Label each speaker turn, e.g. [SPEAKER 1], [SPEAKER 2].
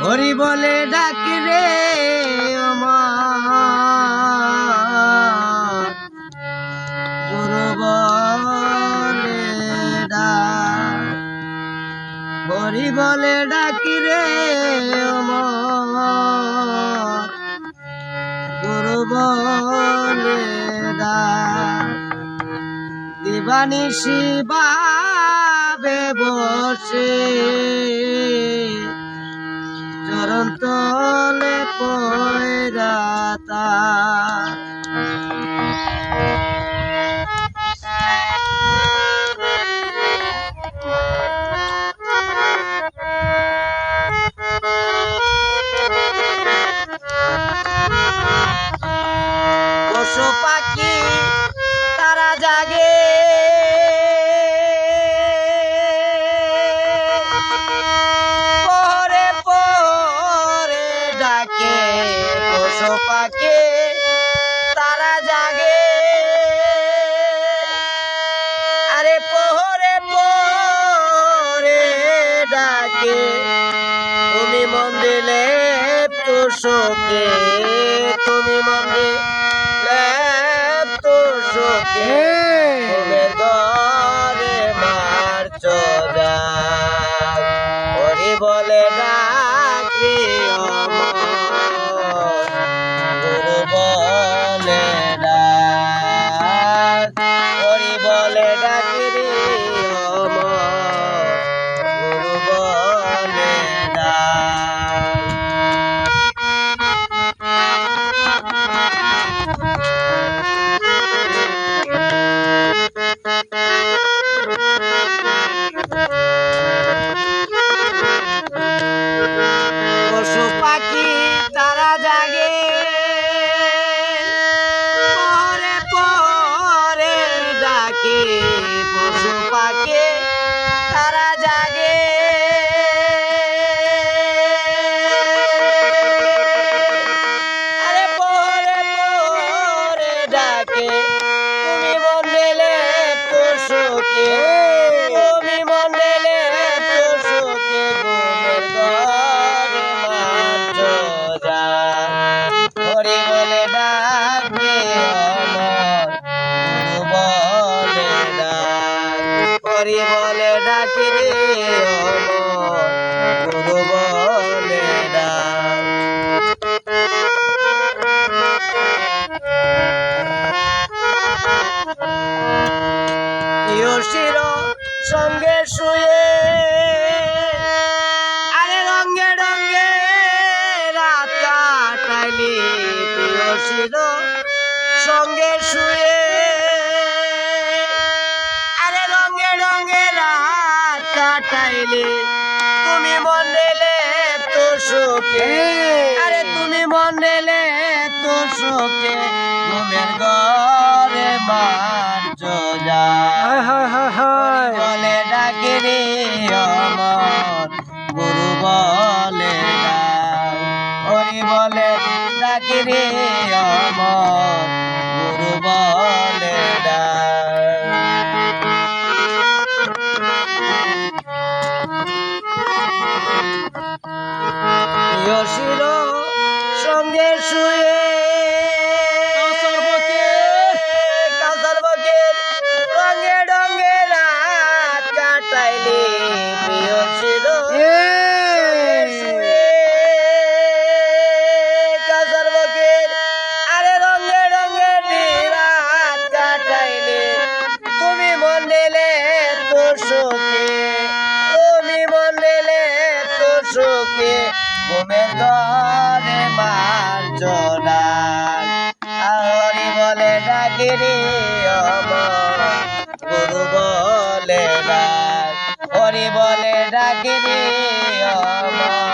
[SPEAKER 1] হরি বলে ডাকি রে হরি বলে ডাকি রে গুরু বলে ডাক দিবানিশি বাবে বসে চরণ তলে পয়রাতা ডাকে পশু পাখি, তারা জাগে। আরে পরে পরে ডাকে। তুমি মন দিলে তো তুমি মন দিলে তো তারা জাগে। আরে পরে পরে ডাকে। হরি বলে ডাকি রে গুরু বলে ইয়সির সঙ্গে শুয়ে, আরে রঙ্গে রঙ্গে রাত কাটাইলি। ইয়সির সঙ্গে শুয়ে কাটাইলি তুমি মন দিলে তো সুখে। আরে তুমি মন দিলে তো সুখে ঘুমের ঘরে মার যা বলে ডাকে রে অমর গুরু বলে হরি বলে ডাকে রে অমর গুরু বলে সঙ্গে শুয়ে। কাউসার বকের রঙে রঙে রাত কাটাইলে ইয়সির কাউসার বকের আরে রঙে রঙে রাত কাটাইলে তুমি মন দিলে তো শোকে। তুমি মন দিলে তো শোকে। ঘুমের ঘরে মার জোড়ান হরি বলে ডাকিরি, অমর। গুরু বলে ডাক। হরি বলে ডাকিরি, অমর।